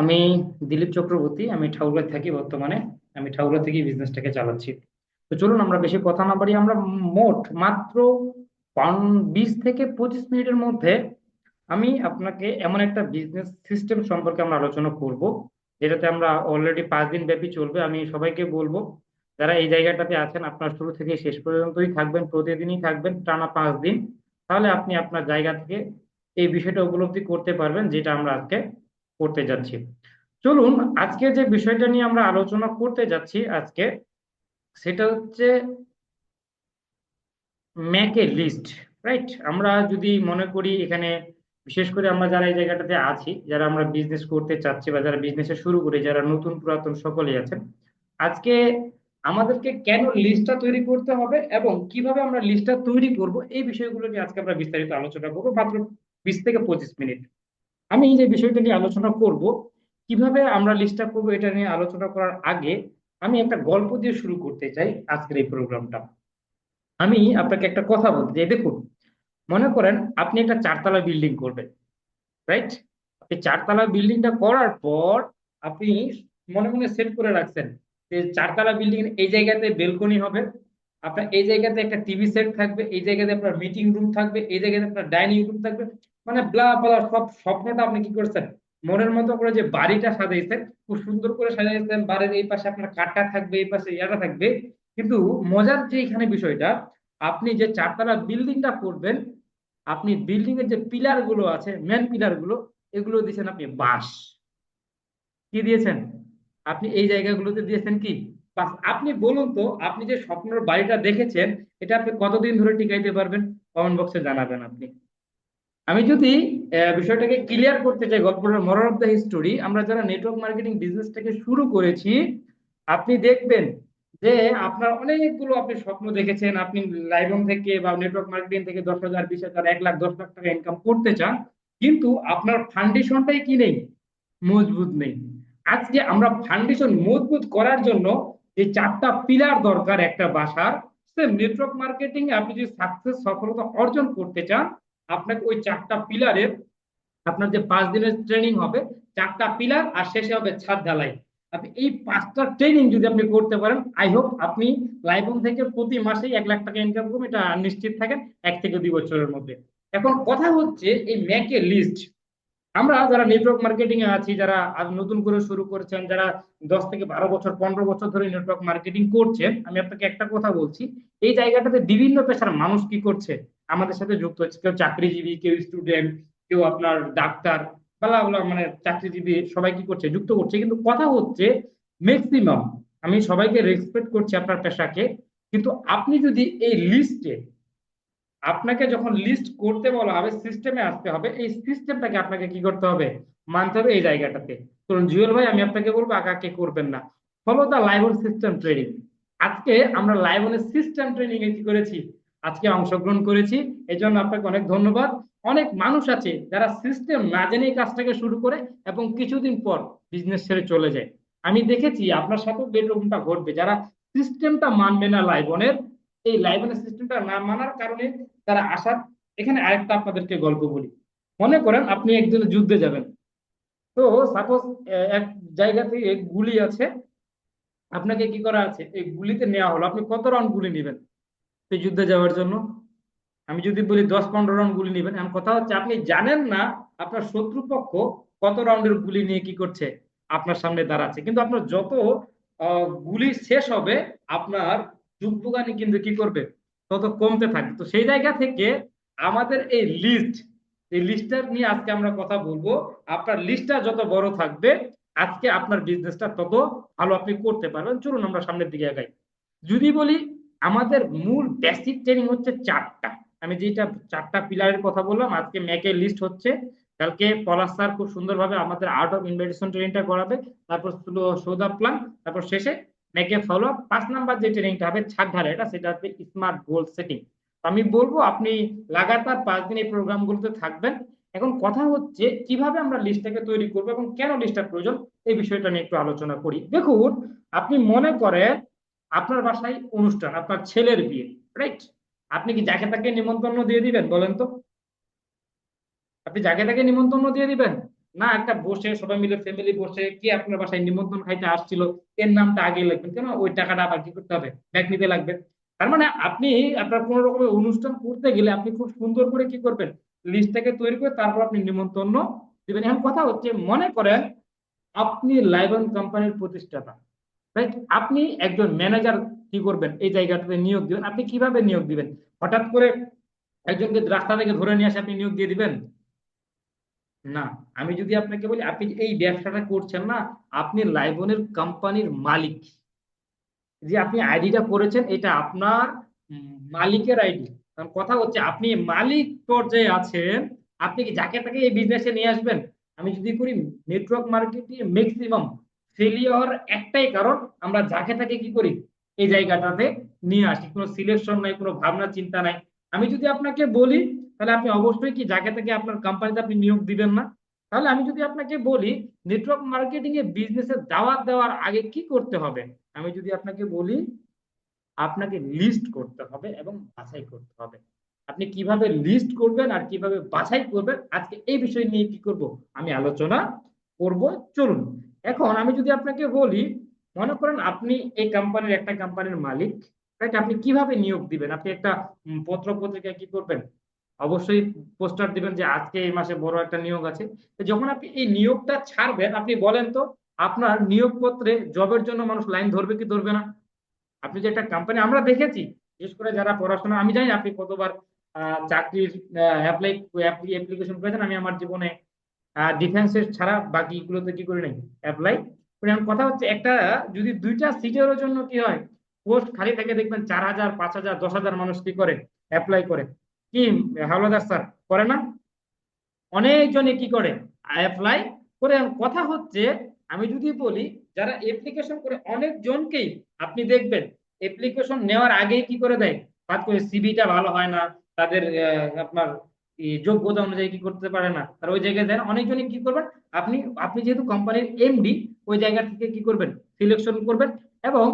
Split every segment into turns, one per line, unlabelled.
আমি দিলীপ চক্রবর্তী, আমি ঠাকুরগাঁ থাকি বর্তমানে, আমি ঠাকুরগাঁ থেকে বিজনেসটাকে চালাচ্ছি। তো চলুন, আমরা বেশি কথা না বাড়ি আমরা মোট মাত্র বিশ থেকে পঁচিশ মিনিটের মধ্যে আমি আপনাকে এমন একটা বিজনেস সিস্টেম সম্পর্কে আমরা আলোচনা করব, যেটাতে আমরা অলরেডি পাঁচ দিন ব্যাপী চলবে। আমি সবাইকে বলব, যারা এই জায়গাটাতে আছেন, আপনার শুরু থেকে শেষ পর্যন্তই থাকবেন, প্রতিদিনই থাকবেন, টানা পাঁচ দিন। তাহলে আপনি আপনার জায়গা থেকে এই বিষয়টা উপলব্ধি করতে পারবেন, যেটা আমরা আজকে করতে যাচ্ছি। চলুন, আজকে যে বিষয়টা নিয়ে আমরা আলোচনা করতে যাচ্ছি আজকে, সেটা হচ্ছে ম্যাকে লিস্ট, রাইট? আমরা যদি মনে করি এখানে, বিশেষ করে আমরা যারা এই জায়গাটাতে আছি, যারা আমরা বিজনেস করতে চাচ্ছি বা যারা বিজনেসে শুরু করি, যারা নতুন পুরাতন সকলেই আছেন, আজকে আমাদেরকে কেন লিস্টটা তৈরি করতে হবে এবং কীভাবে আমরা লিস্টটা তৈরি করব, এই বিষয়গুলো নিয়ে আজকে আমরা বিস্তারিত আলোচনা করব মাত্র বিশ থেকে পঁচিশ মিনিট। আমি যে বিষয়টা নিয়ে আলোচনা করব, কীভাবে আমরা লিস্টটা করব এটা নিয়ে আলোচনা করার আগে আমি একটা গল্প দিয়ে শুরু করতে চাই আজকের এই প্রোগ্রামটা আমি আপনাকে একটা কথা বলতে চাই। দেখুন, মনে করেন আপনি একটা চারতলা বিল্ডিং করবেন রাইট এই চারতলা বিল্ডিংটা করার পর আপনি মনে মনে সেট করে রাখছেন যে চারতলা বিল্ডিং এই জায়গাতে বেলকনি হবে, আপনার এই জায়গাতে একটা টিভি সেট থাকবে, এই জায়গাতে আপনার মিটিং রুম থাকবে, এই জায়গাতে আপনার ডাইনিং রুম থাকবে। মানে ব্লা ব্লা সব স্বপ্নটা আপনি কি করছেন? মনের মতো করে যে বাড়িটা সাজাইছেন, খুব সুন্দর করে সাজাইছেন, বাড়ির এই পাশে আপনার কাঠটা থাকবে, এই পাশে ইয়াটা থাকবে। কিন্তু মজার যে এখানে বিষয়টা, আপনি যে চারতলা বিল্ডিংটা করবেন, আপনি বিল্ডিং এর যে পিলারগুলো আছে মেন পিলারগুলো এগুলো দিয়েছেন আপনি বাঁশ। কি দিয়েছেন? আপনি এই জায়গাগুলোতে দিয়েছেন কি? বাস, আপনি বলুন তো, আপনি যে স্বপ্নের বাড়িটা দেখেছেন, এটা আপনি কতদিন ধরে টিকাইতে পারবেন? কমেন্ট বক্সে জানাবেন আপনি। আমি যদি বিষয়টাকে ক্লিয়ার করতে চাই, গল্পটার মরাল অফ দ্য হিস্টোরি আমরা যারা নেটওয়ার্ক মার্কেটিং বিজনেসটাকে শুরু করেছি, আপনি দেখবেন যে আপনার অনেকগুলো আপনি স্বপ্ন দেখেছেন, আপনি লাইভন থেকে বা নেটওয়ার্ক মার্কেটিং থেকে দশ হাজার, বিশ হাজার, এক লাখ, দশ লাখ টাকা ইনকাম করতে চান, কিন্তু আপনার ফাউন্ডেশনটাই কি নেই? মজবুত নেই। আজকে আমরা ফাউন্ডেশন মজবুত করার জন্য যে চারটা পিলার দরকার একটা বাসার সেম নেটওয়ার্ক মার্কেটিং আপনি যদি সাকসেস সফলতা অর্জন করতে চান আপনাকে ওই চারটা পিলারের আপনার যে পাঁচ দিনের ট্রেনিং হবে, চারটা পিলার আর শেষে হবে ছাদ ঢালাই। আপনি এই পাঁচটা ট্রেনিং যদি আপনি করতে পারেন আই হোপ আপনি লাইফন থেকে প্রতি মাসেই এক লাখ টাকা ইনকাম করবেন, এটা নিশ্চিত থাকেন, এক থেকে দুই বছরের মধ্যে। এখন কথা হচ্ছে এই ম্যাকের লিস্ট আমরা যারা নেটওয়ার্ক মার্কেটিং এ আছি, যারা নতুন করে শুরু করেছেন, যারা দশ থেকে বারো বছর, পনেরো বছর ধরে নেটওয়ার্ক মার্কেটিং করছেন, আমি আপনাকে একটা কথা বলছি, এই জায়গাটাতে বিভিন্ন পেশার মানুষ কি করছে? আমাদের সাথে যুক্ত হচ্ছে কেউ চাকরিজীবী, কেউ স্টুডেন্ট কেউ আপনার ডাক্তার বলা মানে চাকরিজীবী, সবাই কি করছে? যুক্ত করছে। কিন্তু কথা হচ্ছে ম্যাক্সিমাম আমি সবাইকে রেসপেক্ট করছি আপনার পেশাকে, কিন্তু আপনি যদি এই লিস্টে আপনাকে যখন লিস্ট করতে বলা হবে সিস্টেমে আসতে হবে, এই সিস্টেমটাকে আপনাকে কি করতে হবে? মানতে হবে এই জায়গাটাতে। ধরুন, জুয়েল ভাই, আমি আপনাকে বলব আঁকাকে করবেন না। ফলো দা লাইভন সিস্টেম ট্রেনিং আজকে আমরা লাইভনের সিস্টেম ট্রেনিং এ কি করেছি? আজকে অংশগ্রহণ করেছি। এই জন্য আপনাকে অনেক ধন্যবাদ। অনেক মানুষ আছে যারা সিস্টেম না জেনে কাজটাকে শুরু করে এবং কিছুদিন পর বিজনেস ছেড়ে চলে যায়। আমি দেখেছি আপনার সাথেও বেডরুমটা ঘটবে। যারা সিস্টেমটা মানবে না লাইবনের, এই লাইবনের সিস্টেমটা না মানার কারণে তারা আসার, এখানে আরেকটা আপনাদেরকে গল্প বলি। মনে করেন আপনি একদিন যুদ্ধে যাবেন। তো সাপোজ এক জায়গা থেকে গুলি আছে। আপনাকে কি করা আছে? এই গুলিতে নেওয়া হলো। আপনি কত রাউন্ড গুলি নেবেন? এই যুদ্ধে যাওয়ার জন্য। আমি যদি বলি দশ পনেরো রাউন্ড গুলি নেবেন এমন কথা হচ্ছে আপনি জানেন না আপনার শত্রুপক্ষ কত রাউন্ডের গুলি নিয়ে কি করছে, আপনার সামনে দাঁড়াচ্ছে। কিন্তু আপনার যত গুলি শেষ হবে, আপনার যুদ্ধগানি কিন্তু কি করবে? তত কমতে থাকবে। তো সেই জায়গা থেকে আমাদের এই লিস্ট এই লিস্টটা নিয়ে আজকে আমরা কথা বলব। আপনার লিস্টটা যত বড় থাকবে, আজকে আপনার বিজনেসটা তত ভালো আপনি করতে পারবেন। চলুন আমরা সামনের দিকে আগাই। যদি বলি আমাদের মূল বেসিক ট্রেনিং হচ্ছে চারটা। আমি যেটা চারটা পিলারের কথা বললাম, আজকে ম্যাকের লিস্ট হচ্ছে। কালকে পলাশ স্যার খুব সুন্দরভাবে আমাদের আর্ট অফ ইনভাইটেশন ট্রেনিংটা করাবে। তারপর সৌদা প্ল্যান তারপর শেষে ম্যাকে ফলো আপ পাঁচ নাম্বার যে ট্রেনিংটা হবে ছাদ ঢালা এটা সেটা হচ্ছে স্মার্ট গোল সেটিং আমি বলব, আপনি লাগাতার পাঁচ দিন এই প্রোগ্রামগুলোতে থাকবেন। এখন কথা হচ্ছে, কীভাবে আমরা লিস্টটাকে তৈরি করব এবং কেন লিস্টটা প্রয়োজন, এই বিষয়টা নিয়ে একটু আলোচনা করি। দেখুন, আপনি মনে করেন আপনার বাসায় অনুষ্ঠান, আপনার ছেলের বিয়ে রাইট আপনি কি যাকে তাকে নিমন্ত্রণ দিয়ে দিবেন বলেন তো? আপনি যাকে তাকে নিমন্ত্রণ দিয়ে দিবেন? না, একটা বসে, সবাই মিলে ফ্যামিলি বসে, কি আপনার বাসায় নিমন্ত্রণ খাইতে আসছিল, এর নামটা আগে লিখবেন, কেন? ওই টাকাটা আবার কি করতে হবে? ব্যাক নিতে লাগবে। তার মানে আপনি, আপনার কোন রকমের অনুষ্ঠান করতে গেলে আপনি খুব সুন্দর করে কি করবেন? লিস্টটাকে তৈরি করে তারপর আপনি নিমন্ত্রণ দিবেন। এখন কথা হচ্ছে, মনে করেন, আপনি লাইবন কোম্পানির প্রতিষ্ঠাতা। রাইট আপনি একজন ম্যানেজার কি করবেন? এই জায়গাটাতে নিয়োগ দিবেন। আপনি কীভাবে নিয়োগ দিবেন? হঠাৎ করে একজনকে রাস্তা থেকে ধরে নিয়ে আসে আপনি নিয়োগ দিয়ে দিবেন? না। আমি যদি আপনাকে বলি, আপনি এই ব্যবসাটা করছেন না, আপনি লাইবনের কোম্পানির মালিক। যে আপনি আইডিটা করেছেন, এটা আপনার মালিকের আইডি কারণ কথা হচ্ছে, আপনি মালিক পর্যায়ে আছেন, আপনি কি যাকে তাকে এই বিজনেসে নিয়ে আসবেন? আমি যদি করি নেটওয়ার্ক মার্কেটিং ম্যাক্সিমাম ফেলিওর একটাই কারণ, আমরা যাকে তাকে কি করি? এই জায়গাটাতে নিয়ে আসি। কোনো সিলেকশন নাই, কোনো ভাবনা, চিন্তা নাই। আমি যদি আপনাকে বলি, তাহলে আপনি অবশ্যই কি যাকে তাকে আপনার কোম্পানিতে আপনি নিয়োগ দিবেন না? তাহলে আমি যদি আপনাকে বলি নেটওয়ার্ক মার্কেটিং এ বিজনেসে দাওয়াত দেওয়ার আগে কি করতে হবে? আমি যদি আপনাকে বলি, আপনাকে লিস্ট করতে হবে এবং বাছাই করতে হবে। আপনি কীভাবে লিস্ট করবেন আর কীভাবে বাছাই করবেন, আজকে এই বিষয় নিয়ে কি করব? আমি আলোচনা করব। চলুন। এখন আমি যদি আপনাকে বলি, মনে করেন আপনি এই কোম্পানির একটা কোম্পানির মালিক রাইট আপনি কীভাবে নিয়োগ দিবেন? আপনি একটা পত্র পত্রিকায় কি করবেন? অবশ্যই পোস্টার দিবেন যে আজকে এই মাসে বড় একটা নিয়োগ আছে। যখন আপনি এই নিয়োগটা ছাড়বেন, আপনি বলেন তো, আপনার নিয়োগপত্রে জবের জন্য মানুষ লাইন ধরবে কি ধরবে না? আপনি যে একটা কোম্পানি আমরা দেখেছি, বিশেষ করে যারা পড়াশোনা, আমি জানি আপনি কতবার চাকরির অ্যাপ্লাই অ্যাপ্লিকেশন করেছেন, আমি আমার জীবনে ডিফেন্সের ছাড়া বাকি বাকিগুলোতে কি করি নাই? অ্যাপ্লাই এখন কথা হচ্ছে একটা, যদি দুইটা সিটের জন্য কি হয়? পোস্ট খালি থাকে দেখবেন চার হাজার, পাঁচ হাজার, দশ হাজার মানুষ কি করে? অ্যাপ্লাই করে। কি, হাওলাদার স্যার করে না? অনেকজনে কি করে? অ্যাপ্লাই করে। কথা হচ্ছে, আমি যদি বলি, যারা অ্যাপ্লিকেশন করে, অনেকজনকেই আপনি দেখবেন অ্যাপ্লিকেশন নেওয়ার আগেই কি করে দেয়? করে সিভিটা ভালো হয় না, তাদের আপনার যোগ্যতা অনুযায়ী কি করতে পারে না আর ওই জায়গায় দেন। অনেকজনই কি করবেন, আপনি আপনি যেহেতু কোম্পানির এমডি ওই জায়গা থেকে কি করবেন? সিলেকশন করবেন এবং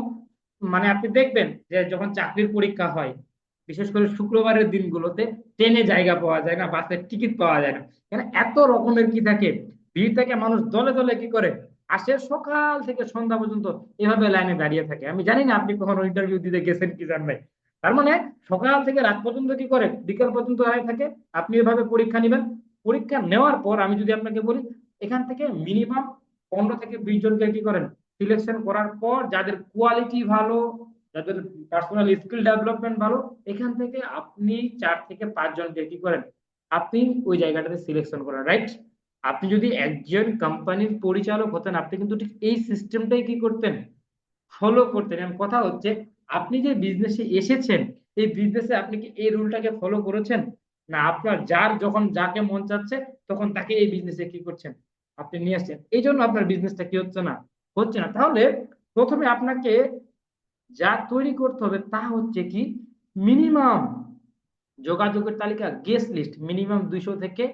মানে আপনি দেখবেন যে যখন চাকরির পরীক্ষা হয়, বিশেষ করে শুক্রবারের দিনগুলোতে ট্রেনে জায়গা পাওয়া যায় না বাসের টিকিট পাওয়া যায় না। কেন? এত রকমের কি থাকে? ভিড় থেকে, মানুষ দলে দলে কি করে? আসে সকাল থেকে সন্ধ্যা পর্যন্ত এভাবে লাইনে দাঁড়িয়ে থাকে। আমি জানি না আপনি কখনো ইন্টারভিউ দিতে গেছেন কি জান নাই। তার মানে সকাল থেকে রাত পর্যন্ত কি করে? বিকেল পর্যন্ত দাঁড়িয়ে থাকে। আপনি এভাবে পরীক্ষা নেবেন। পরীক্ষা নেওয়ার পর আমি যদি আপনাকে বলি, এখান থেকে মিনিমাম পনেরো থেকে বিশ জনকে কি করেন? সিলেকশন করার পর যাদের কোয়ালিটি ভালো, যাদের পার্সোনাল স্কিল ডেভেলপমেন্ট ভালো, এখান থেকে আপনি চার থেকে পাঁচ জনকে কি করেন? আপনি ওই জায়গাটাতে সিলেকশন করেন রাইট আপনি যদি একজন কোম্পানির পরিচালক হতেন, আপনি কিন্তু ঠিক এই সিস্টেমটাই কি করতেন? ফলো করতেন। কথা হচ্ছে আপনি যে বিজনেসে এসেছেন, এই বিজনেসে আপনি কি এই রুলটাকে ফলো করেছেন? না, আপনার যার যখন যাকে মন চাচ্ছে, তখন তাকে এই বিজনেসে কি করছেন? আপনি নিয়ে আসছেন। এই জন্য আপনার বিজনেসটা কি হচ্ছে না? হচ্ছে না। তাহলে প্রথমে আপনাকে যা তৈরি করতে হবে তা হচ্ছে কি মিনিমাম যোগাযোগের তালিকা গেস্ট লিস্ট মিনিমাম দুইশো থেকে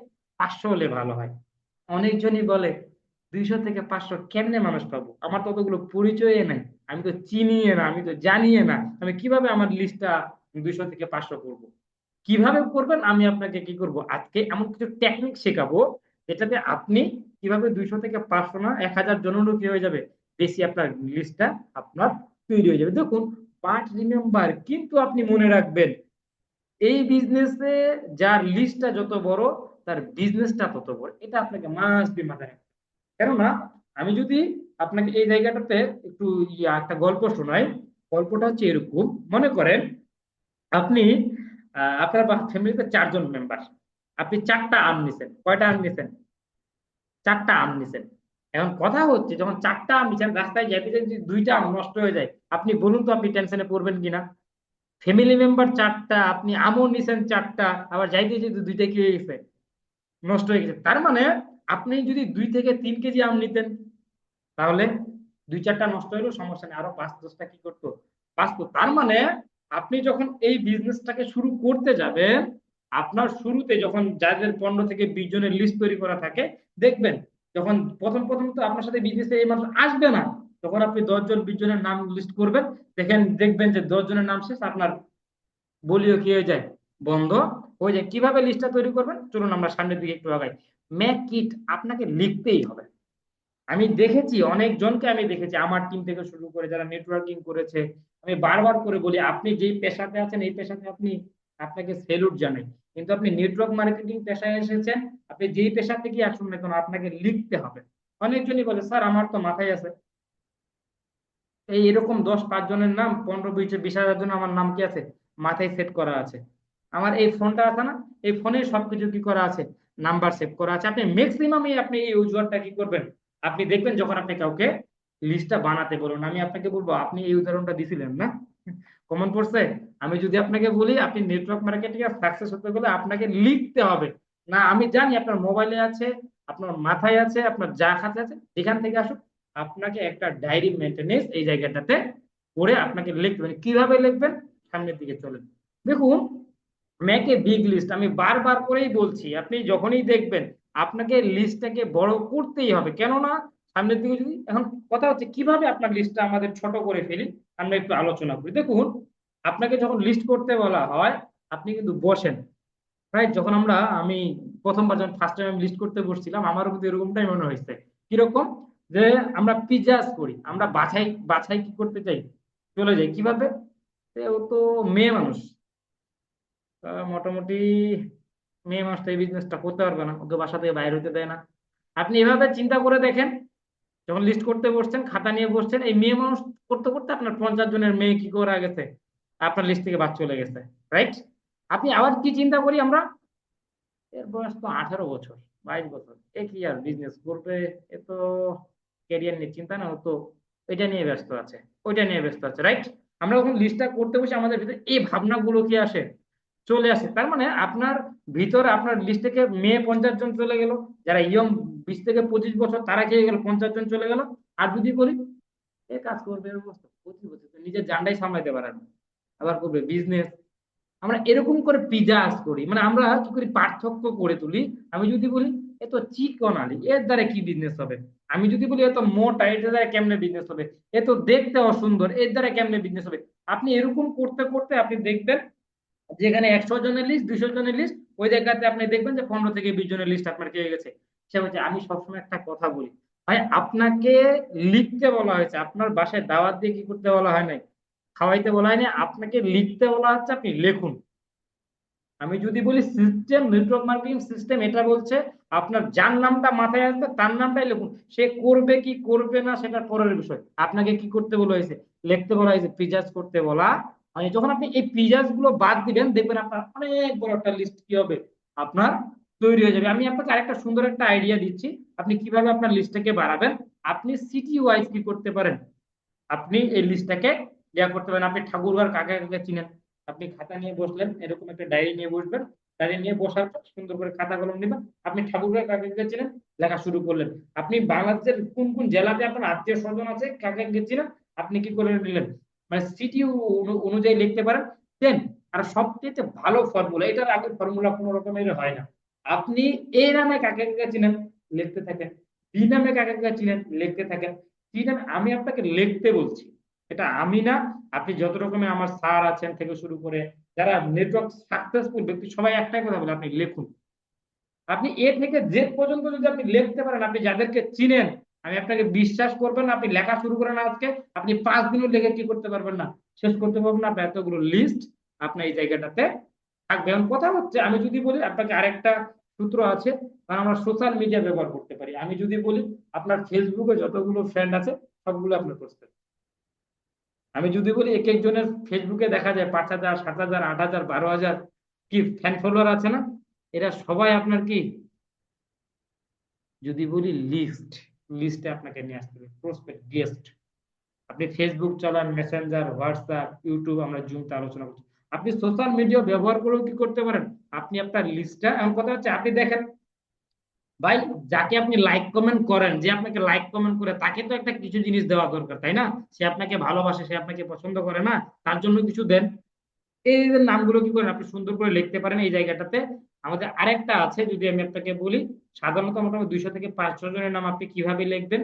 পাঁচশো হলে ভালো হয়। অনেকজনই বলে দুইশো থেকে পাঁচশো কেমনে মানুষ পাবো? আমার ততগুলো পরিচয়ে নাই। আমি তো চিনিয়ে না, আমি তো জানিয়ে না। আমি কীভাবে আমার লিস্টটা দুইশো থেকে পাঁচশো করব? কীভাবে করবেন? আমি আপনাকে কি করব? আজকে এমন কিছু টেকনিক শেখাবো, যেটাতে আপনি কীভাবে দুইশো থেকে পাঁচশো না, এক হাজার জনেরও কি হয়ে যাবে। বেশি আপনার লিস্টটা আপনার তৈরি হয়ে যাবে। দেখুন পার্ট রিমেম্বার কিন্তু আপনি মনে রাখবেন, এই বিজনেসে যার লিস্টটা যত বড়, তার বিজনেসটা তত বড়। এটা আপনাকে মাস্ট বি মাথায় কেননা আমি যদি আপনাকে এই জায়গাটাতে একটু একটা গল্প শোনাই, গল্পটা হচ্ছে এরকম। মনে করেন আপনি আপনার ফ্যামিলিতে চারজন মেম্বার। আপনি চারটা আম নিছেন। কয়টা আম নিছেন? চারটা আম নিছেন। এখন কথা হচ্ছে, যখন চারটা আম নিছেন, রাস্তায় যেতে যদি দুইটা আম নষ্ট হয়ে যায়, আপনি বলুন তো আপনি টেনশনে পড়বেন কিনা? ফ্যামিলি মেম্বার চারটা, আপনি আমও নিছেন চারটা, আবার যাইতে যেতে দুইটা কি হয়ে গেছে? নষ্ট হয়ে গেছে। তার মানে আপনি যদি দুই থেকে তিন কেজি আম নিতেন, তাহলে দুই চারটা নষ্ট হলেও সমস্যা নেই। আরও পাঁচ, দশটা কি করতো? পাঁচতো তার মানে আপনি যখন এই বিজনেসটাকে শুরু করতে যাবেন, আপনার শুরুতে যখন যাদের পনেরো থেকে বিশ জনের লিস্ট তৈরি করা থাকে, দেখবেন যখন প্রথম প্রথম তো আপনার সাথে বিজনেসে এই মানুষ আসবে না, তখন আপনি দশজন বিশ জনের নাম লিস্ট করবেন, দেখেন, দেখবেন যে দশ জনের নাম শেষ, আপনার বলিও কি হয়ে যায়? বন্ধ হয়ে যায়। কীভাবে লিস্টটা তৈরি করবেন? চলুন আমরা সামনের দিকে একটু আগাই। মেক ইট আপনাকে লিখতেই হবে। আমি দেখেছি, অনেকজনকে আমি দেখেছি, আমার টিম থেকে শুরু করে যারা নেটওয়ার্কিং করেছে, আমি বারবার করে বলি, আপনি যেই পেশাতে আছেন, এই পেশাতে আপনি, আপনাকে সেলুট জানাই। কিন্তু আপনি নেটওয়ার্ক মার্কেটিং পেশায় এসেছেন, আপনি যেই পেশা থেকে আসুন না কেন, আপনাকে লিখতে হবে। অনেকজনই বলে, স্যার, আমার তো মাথায় আছে। এই এরকম দশ, পাঁচ জনের নাম, পনেরো, বিশ বিশ হাজার জন আমার নাম কি আছে? মাথায় সেট করা আছে। আমার এই ফোনটা আছে না? এই ফোনে সবকিছু কি করা আছে? নাম্বার সেভ করা আছে। আপনি ম্যাক্সিমামই আপনি এই ইউজারটা কি করবেন? আপনি দেখবেন যখন আপনি কাউকে লিস্টটা বানাতে বলুন, আমি আপনাকে বলব, আপনি এই উদাহরণটা দিছিলেন না? কমন পড়ছে আমি যদি আপনাকে বলি, আপনি নেটওয়ার্ক মার্কেটিং এর সাকসেস হতে গেলে আপনাকে লিখতে হবে। না, আমি জানি আপনার মোবাইলে আছে, আপনার মাথায় আছে, আপনার যা খাতে আছে, এখান থেকে আসুক, আপনাকে একটা ডায়েরি মেনটেনেন্স এই জায়গাটাতে করে আপনাকে লিখতে হবে। কীভাবে লিখবেন? সামনের দিকে চলেন। দেখুন ম্যাক এ বিগ লিস্ট আমি বারবার করেই বলছি, আপনি যখনই দেখবেন আপনাকে লিস্টটাকে বড় করতেই হবে। কেননা, সামনের দিকে যদি, এখন কথা হচ্ছে কীভাবে আপনার লিস্টটা আমাদের ছোট করে ফেলি, আমরা একটু আলোচনা করি। দেখুন, আপনাকে যখন লিস্ট করতে বলা হয়, আপনি কিন্তু বসেন। রাইট যখন আমরা, আমি প্রথমবার যখন ফার্স্ট টাইম আমি লিস্ট করতে বসছিলাম আমারও কিন্তু এরকমটাই মনে হয়েছে। কীরকম? যে আমরা পিজাস করি, আমরা বাছাই বাছাই কি করতে চাই? চলে যাই। কীভাবে? ও তো মেয়ে মানুষ। মোটামুটি মে তো এই বিজনেসটা করতে পারবে না, ওকে বাসা থেকে বাইরে হতে দেয় না। আপনি এভাবে চিন্তা করে দেখেন, যখন লিস্ট করতে বসছেন, খাতা নিয়ে বসছেন, এই মেয়ে মানুষ করতে করতে আপনার পঞ্চাশ জনের মেয়ে কি করে গেছে? আপনার লিস্ট থেকে বাদ চলে গেছে রাইট আপনি আবার কি চিন্তা করি আমরা? এর বয়স তো আঠারো বছর, বাইশ বছর, এ কি আর বিজনেস করবে? এ তো ক্যারিয়ার নিয়ে চিন্তা না তো এটা নিয়ে ব্যস্ত আছে, ওইটা নিয়ে ব্যস্ত আছে রাইট আমরা যখন লিস্টটা করতে বসে, আমাদের ভিতরে এই ভাবনাগুলো কি আসে? চলে আসে। তার মানে আপনার ভিতরে আপনার লিস্ট থেকে মেয়ে পঞ্চাশ জন চলে গেল, যারা ইয়ং বিশ থেকে পঁচিশ বছর, তারা খেয়ে গেল, পঞ্চাশ জন চলে গেল। আর যদি বলি, এ কাজ করবে পঁচিশ বছর নিজের জানটাই সামলাইতে পারে না। আবার করবে বিজনেস আমরা এরকম করে পিজাজ করি। মানে আমরা কি করি, পার্থক্য করে তুলি। আমি যদি বলি, এ তো চিকন আলি, এর দ্বারা কি বিজনেস হবে? আমি যদি বলি এত মোটা এর দ্বারা কেমনে বিজনেস হবে? এ তো দেখতে অসুন্দর, এর দ্বারা কেমনে বিজনেস হবে? আপনি এরকম করতে করতে আপনি দেখবেন যেখানে একশো জনের লিস্ট দুশো জনের লিস্ট ওই জায়গাতে আপনি দেখবেন যে পনেরো থেকে বিশ জনের লিস্ট আপনার কি গেছে। সে হচ্ছে আমি সবসময় একটা কথা বলি। ভাই, আপনাকে লিখতে বলা হয়েছে। আপনার বাসায় দাওয়াত দিয়ে কি করতে বলা হয় নাই? খাওয়াইতে বলা হয়নি। আপনাকে লিখতে বলা হচ্ছে, আপনি লিখুন। আমি যদি বলি সিস্টেম নেটওয়ার্ক মার্কেটিং সিস্টেম এটা বলছে, আপনার যার নামটা মাথায় আসবে, তার নামটাই লিখুন। সে করবে কি করবে না সেটা পরের বিষয়। আপনাকে কি করতে বলা হয়েছে? লিখতে বলা হয়েছে পিজাজ করতে বলা মানে যখন আপনি এই পিজাজগুলো বাদ দিবেন, দেখবেন আপনার অনেক বড় একটা লিস্ট কি হবে? আপনার তৈরি হয়ে যাবে। আমি আপনাকে আরেকটা সুন্দর একটা আইডিয়া দিচ্ছি। আপনি কীভাবে আপনার লিস্টটাকে বাড়াবেন? আপনি সিটি ওয়াইজ কি করতে পারেন? আপনি এই লিস্টটাকে ইয়া করতে পারেন। আপনি ঠাকুরঘর কাকে কাকে চিনেন? আপনি খাতা নিয়ে বসলেন, এরকম একটা ডায়েরি নিয়ে বসবেন। ডায়েরি নিয়ে বসার পর সুন্দর করে খাতা কলম নেবেন। আপনি ঠাকুরঘর কাকে কাকে চিনেন? লেখা শুরু করলেন। আপনি বাংলাদেশের কোন কোন জেলাতে আপনার আত্মীয় স্বজন আছে, কাকে কাকে চিনেন? আপনি কি করে নিলেন? মানে সিটি অনুযায়ী লিখতে পারেন। দেন আর সবচেয়ে ভালো ফর্মুলা এটার আগে ফর্মুলা কোনো রকমের হয় না। আপনি এ নামে কাকে কাকে চিনেন? লিখতে থাকেন। বি নামে কাকে কাকে চিনেন? লিখতে থাকেন। সি নামে আমি আপনাকে লিখতে বলছি। এটা আমি না, আপনি যত রকমের আমার স্যার আছেন থেকে শুরু করে যারা নেটওয়ার্ক সাকসেসফুল ব্যক্তি, সবাই একটাই কথা বলে, আপনি লিখুন। আপনি এ থেকে জেড পর্যন্ত যদি আপনি লিখতে পারেন, আপনি যাদেরকে চিনেন আমি আপনাকে বিশ্বাস করবেন আপনি লেখা শুরু করেন আজকে, আপনি পাঁচ দিনও লেখে কি করতে পারবেন না? শেষ করতে পারবেন না এতগুলো লিস্ট আপনার এই জায়গাটাতে থাকবে। এখন কথা হচ্ছে, আমি যদি বলি, আপনাকে আরেকটা সূত্র আছে, কারণ আমরা সোশ্যাল মিডিয়া ব্যবহার করতে পারি। আমি যদি বলি, আপনার ফেসবুকে যতগুলো ফ্রেন্ড আছে, সবগুলো আপনার করতে আমি যদি বলি, এক একজনের ফেসবুকে দেখা যায় পাঁচ হাজার, সাত হাজার, আট হাজার, বারো হাজার কি ফ্যান ফলোয়ার আছে না? এরা সবাই আপনার কি? যদি বলি লিস্ট লিস্টে আপনাকে নিয়ে আসতে হবে। প্রসপেক্ট গেস্ট আপনি ফেসবুক চালান মেসেঞ্জার হোয়াটসঅ্যাপ ইউটিউব আমরা জুমতে আলোচনা করছি। আপনি সোশ্যাল মিডিয়া ব্যবহার করেও কি করতে পারেন? আপনি আপনার লিস্টটা এমন কথা হচ্ছে, আপনি দেখেন, ভাই, যাকে আপনি লাইক কমেন্ট করেন, যে আপনাকে লাইক কমেন্ট করে, তাকে তো একটা কিছু জিনিস দেওয়া দরকার, তাই না? সে আপনাকে ভালোবাসে, সে আপনাকে পছন্দ করে না, তার জন্য কিছু দেন। এই নামগুলো কি করেন? আপনি সুন্দর করে লিখতে পারেন এই জায়গাটাতে। আমাদের আরেকটা আছে, যদি আমি আপনাকে বলি, সাধারণত মোটামুটি দুইশো থেকে পাঁচশো জনের নাম আপনি কীভাবে লিখবেন?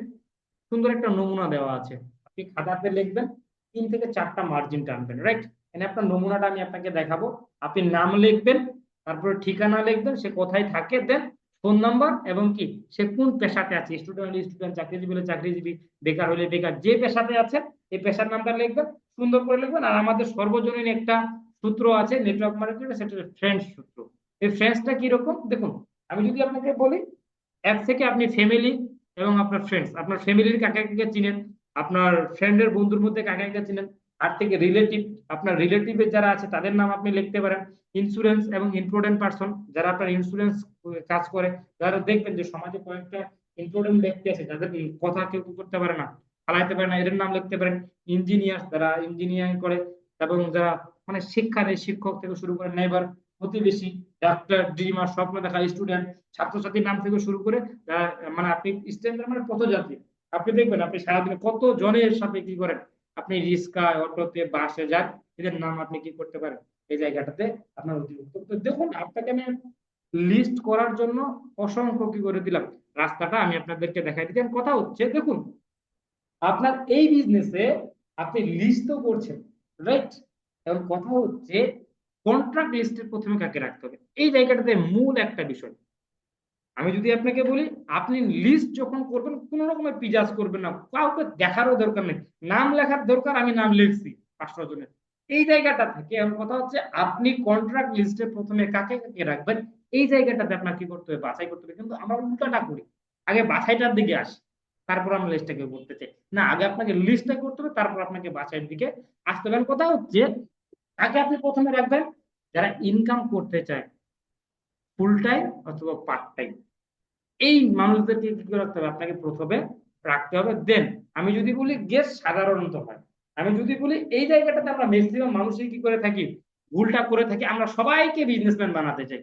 সুন্দর একটা নমুনা দেওয়া আছে। আপনি খাতাতে লিখবেন, তিন থেকে চারটা মার্জিন টানবেন রাইট এখানে আপনার নমুনাটা আমি আপনাকে দেখাবো। আপনি নাম লিখবেন, তারপরে ঠিকানা লিখবেন, সে কোথায় থাকে দেন ফোন নাম্বার এবং কি, সে কোন পেশাতে আছে স্টুডেন্ট স্টুডেন্ট চাকরিজীবী হলে চাকরিজীবী, বেকার হলে বেকার, যে পেশাতে আছে, এই পেশার নামটা লিখবেন, সুন্দর করে লিখবেন। আর আমাদের সর্বজনীন একটা সূত্র আছে নেটওয়ার্ক মার্কেটিং সেটা ফ্রেন্ডস সূত্র। এই ফ্রেন্ডসটা কীরকম? দেখুন, আমি যদি আপনাকে বলি, এক থেকে আপনি ফ্যামিলি এবং আপনার ফ্রেন্ডস আপনার ফ্যামিলির কাকে কাকে চিনেন? আপনার ফ্রেন্ডের বন্ধুর মধ্যে কাকে কাকে চিনেন? আর থেকে রিলেটিভ আপনার রিলেটিভের যারা আছে, তাদের নাম আপনি লিখতে পারেন। ইন্স্যুরেন্স এবং ইম্পর্টেন্ট পার্সন যারা আপনার ইন্স্যুরেন্স কাজ করে যারা দেখবেন যে সমাজে কয়েকটা ইম্পর্টেন্ট ব্যক্তি আছে, যাদের কথা কেউ করতে পারে না ফালাইতে পারে না, এদের নাম লিখতে পারেন। ইঞ্জিনিয়ার যারা ইঞ্জিনিয়ারিং করে এবং যারা মানে শিক্ষা দেয় শিক্ষক থেকে শুরু করে নেবার প্রতিবেশী ডাক্তার ড্রিমার স্বপ্ন দেখা স্টুডেন্ট ছাত্রছাত্রীর নাম থেকে শুরু করে মানে আপনি স্ট্যান্ডার্ড মানে পথযাত্রী। আপনি দেখবেন, আপনি সারাদিনে কত জনের সাথে কি করেন? আপনি রিক্সায়, অটোতে, বাসে যান, এদের নাম আপনি কি করতে পারেন? এই জায়গাটাতে আপনার অতিরিক্ত। দেখুন, আপনাকে আমি লিস্ট করার জন্য অসংখ্য কি করে দিলাম। রাস্তাটা আমি আপনাদেরকে দেখাই দিলাম কথা হচ্ছে, দেখুন, আপনার এই বিজনেসে আপনি লিস্ট তো করছেন রাইট এখন কথা হচ্ছে কন্ট্রাক্ট লিস্টের প্রথমে কাকে রাখতে হবে? এই জায়গাটাতে মূল একটা বিষয়। আমি যদি আপনাকে বলি, আপনি লিস্ট যখন করবেন, কোন রকমের পিজাজ করবেন না। কাউকে দেখারও দরকার নেই। নাম লেখার দরকার, আমি নাম লিখছি পাঁচশো জনের। এই জায়গাটা থেকে কথা হচ্ছে, আপনি কন্ট্রাক্ট লিস্টে প্রথমে কাকে কাকে রাখবেন? এই জায়গাটাতে আপনার কি করতে হবে? বাছাই করতে হবে। কিন্তু আমরা উল্টাটা করি। আগে বাছাইটার দিকে আসি। তারপর আমরা লিস্টটাকে করতে চাই। না, আগে আপনাকে লিস্টটা করতে হবে, তারপর আপনাকে বাছাইয়ের দিকে আসতে হবে। কথা হচ্ছে কাকে আপনি প্রথমে রাখবেন, যারা ইনকাম করতে চায় ফুল টাইম অথবা পার্ট টাইম এই মানুষদেরকে কি রাখতে হবে? আপনাকে প্রথমে রাখতে হবে। দেন আমি যদি বলি গেস সাধারণত হয়, আমি যদি বলি এই জায়গাটাতে আমরা ম্যাক্সিমাম মানুষই কি করে থাকি? ভুলটা করে থাকি। আমরা সবাইকে বিজনেসম্যান বানাতে চাই।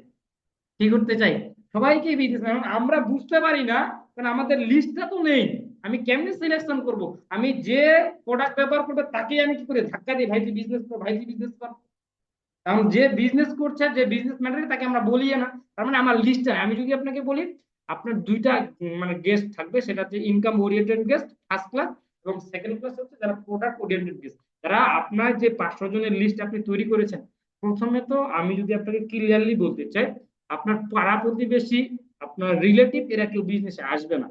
কি করতে চাই? সবাইকে বিজনেসম্যান আমরা বুঝতে পারি না, কারণ আমাদের লিস্টটা তো নেই। আমি কেমনি সিলেকশন করব? আমি যে প্রোডাক্ট ব্যবহার করবে তাকেই আমি কি করে ধাক্কা দিই? ভাইজি বিজনেস কর ভাইজি বিজনেস কর। কারণ যে বিজনেস করছে, যে বিজনেস ম্যাটারে তাকে আমরা বলি না। তার মানে আমার লিস্টটা আমি যদি আপনাকে বলি, আপনার দুইটা মানে গেস্ট থাকবে। সেটা হচ্ছে income oriented guest first class এবং সেকেন্ড ক্লাস হচ্ছে যারা প্রোডাক্ট ওরিয়েন্টেড গেস্ট যারা আপনার যে পাঁচশো জনের লিস্ট আপনি তৈরি করেছেন, প্রথমে তো আমি যদি আপনাকে ক্লিয়ারলি বলতে চাই, আপনার পাড়া প্রতিবেশী, আপনার রিলেটিভ এরা কেউ বিজনেসে আসবে না।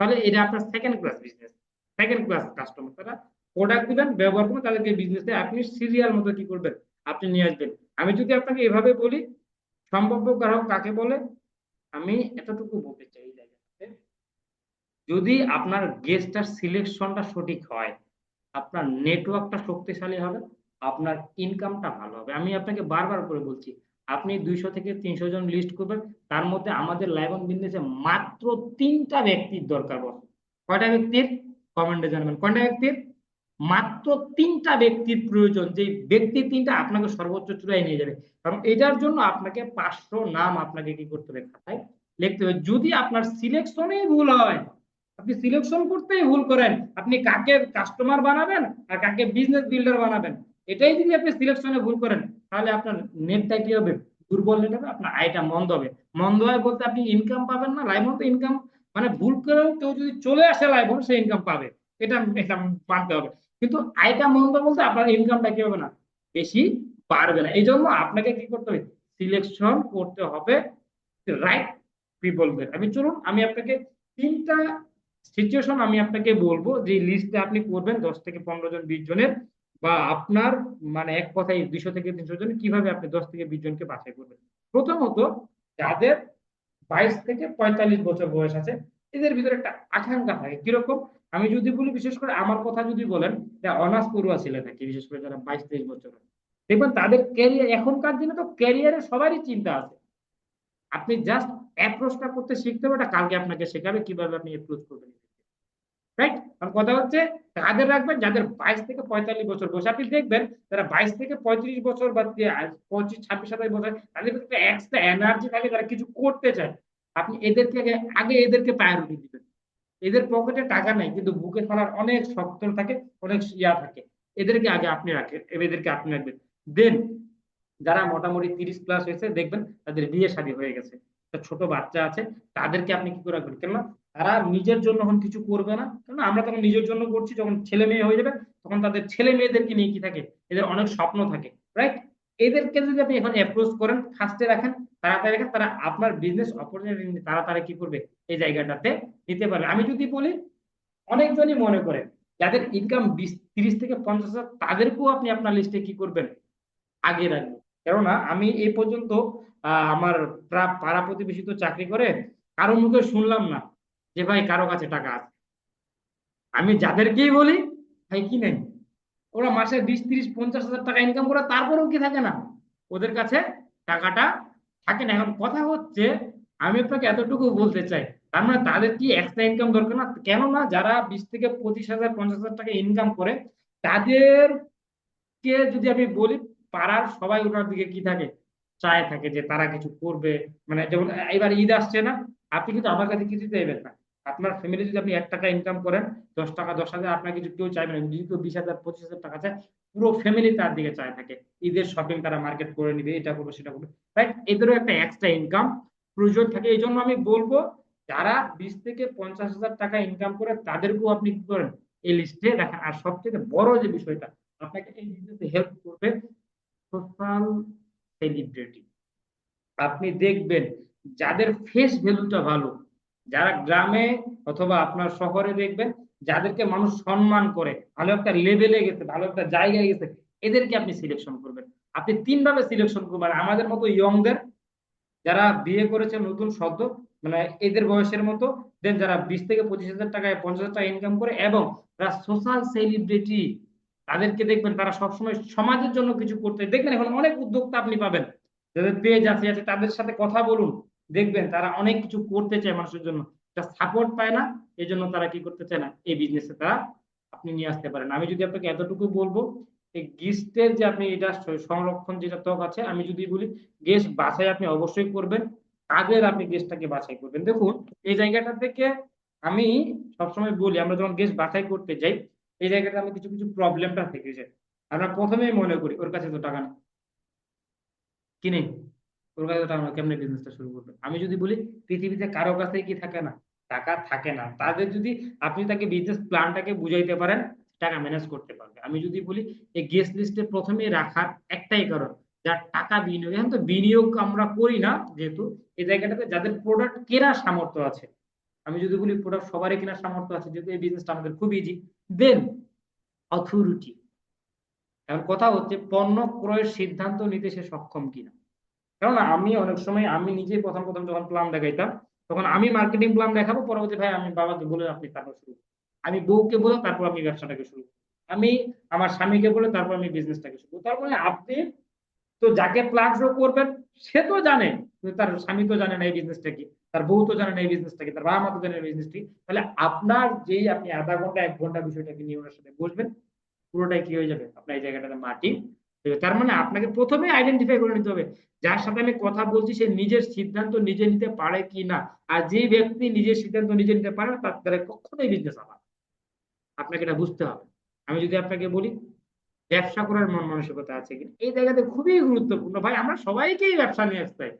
তাহলে এটা আপনার second class business second class customer তারা প্রোডাক্ট দিবেন, ব্যবহার করবেন, তাদেরকে বিজনেসে আপনি সিরিয়াল মতো কি করবেন, আপনি নিয়ে আসবেন। আমি যদি আপনাকে এভাবে বলি, সম্ভাব্য গ্রাহক কাকে বলে? আমি এতটুকু বলতে চাই যদি আপনার গেস্টার সিলেকশনটা সঠিক হয়, আপনার নেটওয়ার্কটা শক্তিশালী হবে, আপনার ইনকামটা ভালো হবে। আমি আপনাকে বারবার করে বলছি আপনি দুইশো থেকে তিনশো জন লিস্ট করবেন। তার মধ্যে আমাদের লাইভ অন বিজনেসে মাত্র তিনটা ব্যক্তির দরকার বস। কয়টা ব্যক্তির? কমেন্টে জানাবেন। কয়টা ব্যক্তির? মাত্র তিনটা ব্যক্তির প্রয়োজন। যে ব্যক্তি তিনটা আপনাকে সর্বোচ্চ চূড়ায় নিয়ে যাবে। কারণ এটার জন্য আপনাকে পাঁচশো নাম আপনাকে কি করতে হবে? খাতায় লিখতে হবে। যদি আপনার সিলেকশনেই ভুল হয়, আপনি সিলেকশন করতেই ভুল করেন। আপনি কাকে কাস্টমার বানাবেন আর কাকে বিজনেস বিল্ডার বানাবেন? এটাই যদি আপনি সিলেকশনে ভুল করেন তাহলে আপনার নেটটা কি হবে দুর্বল নেট হবে আপনার আয়টা মন্দ হবে। মন্দ হয় বলতে আপনি ইনকাম পাবেন না লাইভ মতো ইনকাম মানে ভুল করেও কেউ যদি চলে আসে লাইভ সে ইনকাম পাবে। এটা এটা মানতে হবে। কিন্তু আয়টা মন্দ বলতে আপনার ইনকামটা কি হবে না, বেশি পারবে না। এই জন্য আপনাকে কি করতে হবে? সিলেকশন করতে হবে রাইট পিপলদের আমি চলুন, আমি আপনাকে তিনটা সিচুয়েশন আমি আপনাকে বলব। যে লিস্টে আপনি করবেন, দশ থেকে পনেরো জন, বিশ জনের। বা আপনার মানে এক কথায় দুইশো থেকে তিনশো জন কীভাবে আপনি দশ থেকে বিশ জনকে বাছাই করবেন? প্রথমত যাদের বাইশ থেকে পঁয়তাল্লিশ বছর বয়স আছে, এদের ভিতরে একটা আকাঙ্ক্ষা থাকে। কীরকম? আমি যদি বলি, বিশেষ করে আমার কথা যদি বলেন অনার্স পড়ুয়া ছেলে থাকে, বিশেষ করে যারা বাইশ তেইশ বছর দেখবেন তাদের ক্যারিয়ার এখনকার দিনে তো ক্যারিয়ারের সবারই চিন্তা আছে। আপনি জাস্ট অ্যাপ্রোচটা করতে শিখতে হবে, এটা কালকে আপনাকে শেখাবে কীভাবে আপনি অ্যাপ্রোচ করবেন। রাইট আর কথা হচ্ছে তাদের রাখবেন? যাদের বাইশ থেকে পঁয়তাল্লিশ বছর বয়স। আপনি দেখবেন, যারা বাইশ থেকে পঁয়ত্রিশ বছর বা পঁচিশ, ছাব্বিশ, সাতাশ বছর, তাদের একটা এক্সট্রা এনার্জি থাকে, তারা কিছু করতে চায়। আপনি এদেরকে আগে এদেরকে প্রায়োরিটি দিবেন। এদের পকেটে টাকা নেই, কিন্তু বুকে ফেলার অনেক শক্ত থাকে, অনেক ইয়া থাকে। এদেরকে আগে আপনি রাখেন, এদেরকে আপনি রাখবেন। দেন যারা মোটামুটি তিরিশ প্লাস হয়েছে, দেখবেন তাদের বিয়ে শাদী হয়ে গেছে। ছোট বাচ্চা আছে, তাদেরকে আপনি কি করে রাখবেন? কেননা তারা নিজের জন্য এখন কিছু করবে না। কেন আমরা তখন নিজের জন্য করছি, যখন ছেলে মেয়ে হয়ে যাবে, তখন তাদের ছেলে মেয়েদেরকে নিয়ে কি থাকে? এদের অনেক স্বপ্ন থাকে রাইট এদেরকে যদি আপনি এখন অ্যাপ্রোচ করেন ফার্স্টে রাখেন, তাড়াতাড়ি রাখেন, তারা আপনার বিজনেস অপরচুনিটি তাড়াতাড়ি কি করবে? এই জায়গাটাতে নিতে পারবে। আমি যদি বলি, অনেকজনই মনে করে, যাদের ইনকাম বিশ, তিরিশ থেকে পঞ্চাশ হাজার, তাদেরকেও আপনি আপনার লিস্টে কি করবেন? আগে রাখবেন। কেননা আমি এই পর্যন্ত আমার পাড়া প্রতিবেশী তো চাকরি করে কারও মুখে শুনলাম না। যে ভাই কারও কাছে টাকা আছে। আমি যাদেরকেই বলি, ভাই কি নেই? ওরা মাসে বিশ, তিরিশ, পঞ্চাশ হাজার টাকা ইনকাম করে, তারপরেও কি থাকে না? ওদের কাছে টাকাটা থাকে না। এখন কথা হচ্ছে, আমি আপনাকে এতটুকু বলতে চাই, তার মানে তাদের কি এক্সট্রা ইনকাম দরকার না? কেননা যারা বিশ থেকে পঁচিশ হাজার, পঞ্চাশ হাজার টাকা ইনকাম করে, তাদেরকে যদি আমি বলি, পাড়ার সবাই ওনার দিকে কি থাকে? চায় থাকে যে তারা কিছু করবে। মানে যেমন এবার ঈদ আসছে না, আপনি কিন্তু আমার কাছে কিছু চাইবেন না। আপনার ফ্যামিলি যদি আপনি এক টাকা ইনকাম করেন, দশ টাকা, দশ হাজার, আপনার কিছু কেউ চাইবে না। যদি কেউ বিশ হাজার, পঁচিশ হাজার টাকা চায়, পুরো ফ্যামিলি তার দিকে চায় থাকে। ঈদের শপিং তারা মার্কেট করে নিবে, এটা করবে, সেটা করবে। রাইট এদেরও একটা এক্সট্রা ইনকাম প্রয়োজন থাকে। এই জন্য আমি বলব, যারা বিশ থেকে পঞ্চাশ হাজার টাকা ইনকাম করে, তাদেরকেও আপনি কি করেন? এই লিস্টে রাখেন। আর সবথেকে বড় যে বিষয়টা, আপনাকে এই বিজনেসে হেল্প করবে সোশ্যাল সেলিব্রিটি আপনি দেখবেন, যাদের ফেস ভ্যালুটা ভালো যারা গ্রামে অথবা আপনার শহরে দেখবেন, যাদেরকে মানুষ সম্মান করে, ভালো একটা লেভেলে গেছে, ভালো একটা জায়গায় গেছে, এদেরকে আপনি সিলেকশন করবেন। আপনি তিন ভাবে সিলেকশন করবেন আমাদের মতো ইয়ংদের যারা বিয়ে করেছে নতুন সদ্য মানে এদের বয়সের মতো দেন যারা বিশ থেকে পঁচিশ হাজার টাকায় পঞ্চাশ হাজার টাকা ইনকাম করে এবং যারা সোশ্যাল সেলিব্রিটি তাদেরকে দেখবেন তারা সবসময় সমাজের জন্য কিছু করতে, দেখবেন এখন অনেক উদ্যোক্তা আপনি পাবেন। যাদের পেজ আছে আছে, তাদের সাথে কথা বলুন দেখবেন তারা অনেক কিছু করতে চায় মানুষের জন্য। সাপোর্ট পায় না এই জন্য তারা কি করতে চায় না? এই বিজনেসে তারা আপনি নিয়ে আসতে পারেন। আমি যদি আপনাকে এতটুকু বলব, এই গিস্টের যে আপনি এটা সংরক্ষণ যেটা ত্বক আছে, আমি যদি বলি গেস্ট বাছাই আপনি অবশ্যই করবেন। কাদের আপনি গেস্টটাকে বাছাই করবেন। দেখুন, এই জায়গাটা থেকে আমি সবসময় বলি, আমরা যখন গেস্ট বাছাই করতে যাই, এই জায়গাটা আমি কিছু কিছু প্রবলেমটা থেকে যায়। আমরা প্রথমেই মনে করি, ওর কাছে তো টাকা নেই। কি নেই? ওর কেমনে বিজনেসটা শুরু করবে? আমি যদি বলি, পৃথিবীতে কারও কাছে কি থাকে না? টাকা থাকে না। তাদের যদি আপনি তাকে বিজনেস প্ল্যানটাকে বুঝাইতে পারেন, টাকা ম্যানেজ করতে পারবে। আমি যদি বলি, এই গেস্ট লিস্টে প্রথমে রাখার একটাই কারণ, যার টাকা বিনিয়োগ, এখন তো বিনিয়োগ আমরা করি না যেহেতু, এই জায়গাটাতে যাদের প্রোডাক্ট কেনার সামর্থ্য আছে, আমি যদি বলি প্রোডাক্ট সবারই কেনার সামর্থ্য আছে, যেহেতু এই বিজনেসটা আমাদের খুব ইজি দেন অথরিটি এখন কথা হচ্ছে, পণ্য ক্রয়ের সিদ্ধান্ত নিতে সে সক্ষম কিনা? কেননা আমি অনেক সময় আমি নিজেই প্রথম প্রথম যখন প্ল্যান দেখাইতাম, তখন আমি মার্কেটিং প্ল্যান দেখাবো, পরবর্তী ভাই আমি বাবাকে বলে আপনি তারপর শুরু আমি বউকে বলে তারপর আমি ব্যবসাটাকে শুরু আমি আমার স্বামীকে বলে তারপর আমি বিজনেসটাকে শুরু। তার মানে আপনি তো যাকে প্ল্যান শো করবেন, সে তো জানে তার স্বামী তো জানে না এই বিজনেসটা কি, তার বউ তো জানে না এই বিজনেসটা কি, তার বাবা মা তো জানে না এই বিজনেসটি তাহলে আপনার যেই আপনি আধা ঘণ্টা, এক ঘণ্টা বিষয়টাকে নিয়ে ওনার সাথে বসবেন, পুরোটাই কি হয়ে যাবে আপনার এই জায়গাটাতে মাটি। তার মানে আপনাকে প্রথমে আইডেন্টিফাই করে নিতে হবে, যার সাথে আমি কথা বলছি সে নিজের সিদ্ধান্ত নিজে নিতে পারে কি না, আর যে ব্যক্তি নিজের সিদ্ধান্ত নিজে নিতে পারে না, তার দ্বারা কখনোই বিজনেস হবে আপনাকে এটা বুঝতে হবে। আমি যদি আপনাকে বলি, ব্যবসা করার মন মানসিকতা আছে কিনা, এই জায়গাতে খুবই গুরুত্বপূর্ণ। ভাই, আমরা সবাইকেই ব্যবসা নিয়ে আসতে হয়।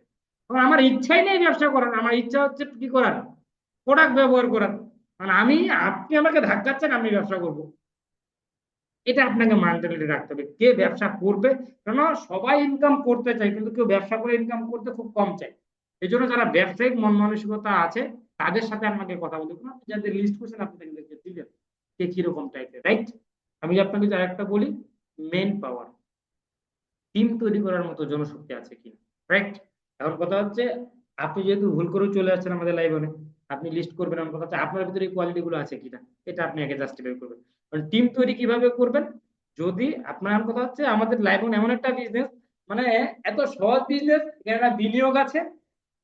আমার ইচ্ছাই নেই ব্যবসা করার, আমার ইচ্ছা হচ্ছে কি করার প্রোডাক্ট ব্যবহার করার। মানে আমি, আপনি আমাকে ধাক্কাচ্ছেন, আমি ব্যবসা করব। এটা আপনাকে মেন্টালিটি রাখতে হবে। কে ব্যবসা করবে? কেন সবাই ইনকাম করতে চায়, কিন্তু কেউ ব্যবসা করে ইনকাম করতে খুব কম চায়। এই জন্য যারা ব্যবসায়িক মন মানসিকতা আছে, তাদের সাথে আপনাকে কথা বলতে। আপনি যাদের লিস্ট করছেন, আপনি তাদেরকে দিলেন কে কীরকম টাইপের রাইট আমি আপনাকে যদি আরেকটা বলি মেন পাওয়ার টিম তৈরি করার মতো জনশক্তি আছে কিনা রাইট এখন কথা হচ্ছে, আপনি যেহেতু ভুল করে চলে আসছেন আমাদের লাইভে আপনি লিস্ট করবেন আমার কথা হচ্ছে আপনার ভিতরে কোয়ালিটি গুলো আছে কিনা, এটা আপনি আগে জাস্টিফাই করবেন। টিম তৈরি কীভাবে করবেন? যদি আপনার কথা হচ্ছে, আমাদের লাইফ এমন একটা বিজনেস মানে এত সহজ বিজনেস একটা বিনিয়োগ আছে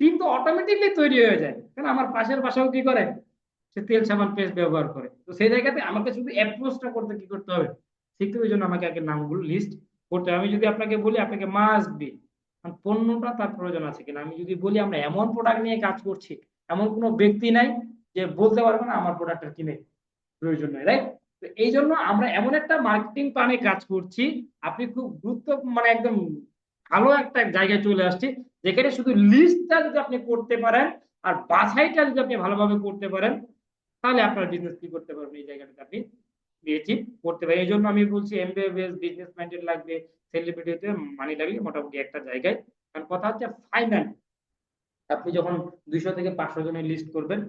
টিম তো অটোমেটিকলি তৈরি হয়ে যায়। কারণ আমার পাশের বাসাও কি করে? সে তেল সাবান পেস্ট ব্যবহার করে। তো সেই জায়গাতে আমাকে শুধু অ্যাপ্রোচটা করতে কি করতে হবে? শিখতে ওই জন্য আমাকে আগে নামগুলো লিস্ট করতে হবে। আমি যদি আপনাকে বলি, আপনাকে মাস্ট বি পণ্যটা তার প্রয়োজন আছে কিনা? আমি যদি বলি, আমরা এমন প্রোডাক্ট নিয়ে কাজ করছি, এমন কোনো ব্যক্তি নাই যে বলতে পারবে না, আমার প্রোডাক্টটা কিনে। প্রয়োজন নেই রাইট তো এই জন্য আমরা এমন একটা মার্কেটিং প্ল্যানে কাজ করছি, আপনি খুব গুরুত্ব মানে একদম ভালো একটা জায়গায় চলে আসছি, যেখানে শুধু লিস্টটা যদি আপনি করতে পারেন আর বাছাইটা যদি আপনি ভালোভাবে করতে পারেন, তাহলে আপনার বিজনেস কি করতে পারবেন এই জায়গাটাতে আপনি দিয়েছি করতে পারেন। এই জন্য আমি বলছি এমবিএ বেস বিজনেস মাইন্ডেড লাগবে সেলিব্রিটিতে মানি লাগলে মোটামুটি একটা জায়গায়। কারণ কথা হচ্ছে ফাইনাল আপনি যখন দুইশো থেকে পাঁচশো জনের লিস্ট করবেন,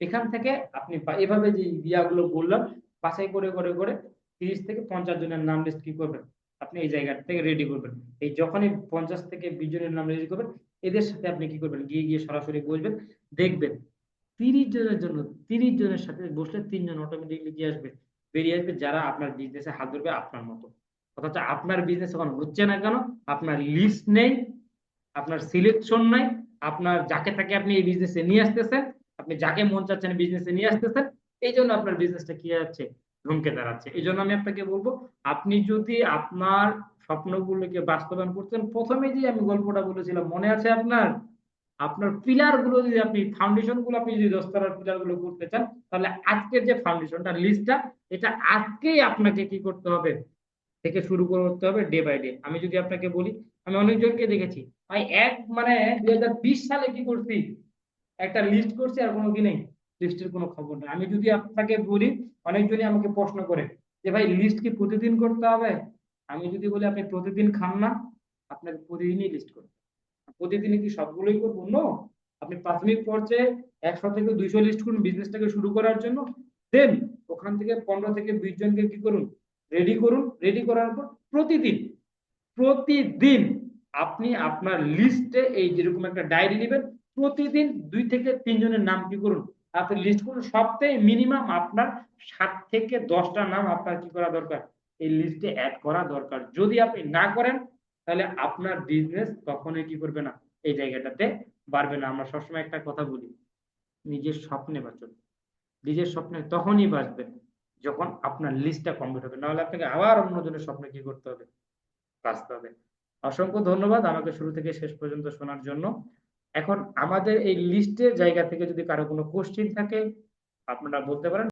এখান থেকে আপনি এভাবে যে ইয়াগুলো বললাম বাছাই করে করে করে তিরিশ থেকে পঞ্চাশ জনের নাম লিস্ট কি করবেন? আপনি এই জায়গা থেকে রেডি করবেন। এই যখনই পঞ্চাশ থেকে বিশ জনের নাম রেডি করবেন, এদের সাথে আপনি কি করবেন? গিয়ে গিয়ে সরাসরি বসবেন, দেখবেন তিরিশ জনের জন্য, তিরিশ জনের সাথে বসলে তিনজন অটোমেটিকলি কি আসবে? বেরিয়ে আসবে যারা আপনার বিজনেসে হাত ধরবে আপনার মতো। অথচ আপনার বিজনেস এখন হচ্ছে না কেন? আপনার লিস্ট নেই, আপনার সিলেকশন নাই, আপনার যাকে তাকে আপনি এই বিজনেসে নিয়ে আসতেছেন, আপনি যাকে মন চাচ্ছেন বিজনেসে নিয়ে আসতেছেন এই জন্য আপনার বিজনেসটা কি যাচ্ছে? ধমকে দাঁড়াচ্ছে। এই জন্য আমি আপনাকে বলব, আপনি যদি আপনার স্বপ্নগুলোকে বাস্তবায়ন করতেন প্রথমে যে আমি গল্পটা বলেছিলাম, মনে আছে আপনার? আপনার পিলারগুলো যদি আপনি ফাউন্ডেশনগুলো আপনি যদি দশতলার পিলারগুলো করতে চান, তাহলে আজকের যে ফাউন্ডেশনটা লিস্টটা এটা আজকেই আপনাকে কি করতে হবে? থেকে শুরু করতে হবে ডে বাই ডে আমি যদি আপনাকে বলি, আমি অনেকজনকে দেখেছি, ভাই, এক মানে দুই হাজার বিশ সালে কি করছি? একটা লিস্ট করছি আর কোনো কি নেই। লিস্টের কোনো খবর নেই। আমি যদি আপনাকে বলি, অনেকজনই আমাকে প্রশ্ন করে যে, ভাই লিস্ট কি প্রতিদিন করতে হবে? আমি যদি বলি, আপনি প্রতিদিন খান না আপনাকে প্রতিদিনই লিস্ট করতে। প্রতিদিনই কি সবগুলোই করব? নো আপনি প্রাথমিক পর্যায়ে একশো থেকে দুইশো লিস্ট করুন বিজনেসটাকে শুরু করার জন্য। দেন ওখান থেকে পনেরো থেকে বিশ জনকে কি করুন? রেডি করুন। রেডি করার পর প্রতিদিন প্রতিদিন আপনি আপনার লিস্টে এই যেরকম একটা ডায়েরি নেবেন, প্রতিদিন দুই থেকে তিনজনের নাম কি করুন? আপনি লিস্ট করুন সপ্তাহে মিনিমাম আপনার সাত থেকে দশটা নাম আপনার কি করা দরকার? এই লিস্টে অ্যাড করা দরকার। যদি আপনি না করেন, তাহলে আপনার বিজনেস কখনোই কি করবে না, এই জায়গাটাতে বাড়বে না। আমরা সবসময় একটা কথা বলি, নিজের স্বপ্নে বাঁচুন। নিজের স্বপ্নে তখনই বাঁচবেন যখন আপনার লিস্টটা কমপ্লিট হবে। নাহলে আপনাকে আবার অন্যজনের স্বপ্নে কি করতে হবে? বাঁচতে হবে। অসংখ্য ধন্যবাদ আমাকে শুরু থেকে শেষ পর্যন্ত শোনার জন্য। এখন আমাদের এই লিস্টের জায়গা থেকে যদি কারও কোনো কোশ্চিন থাকে আপনারা বলতে পারেন।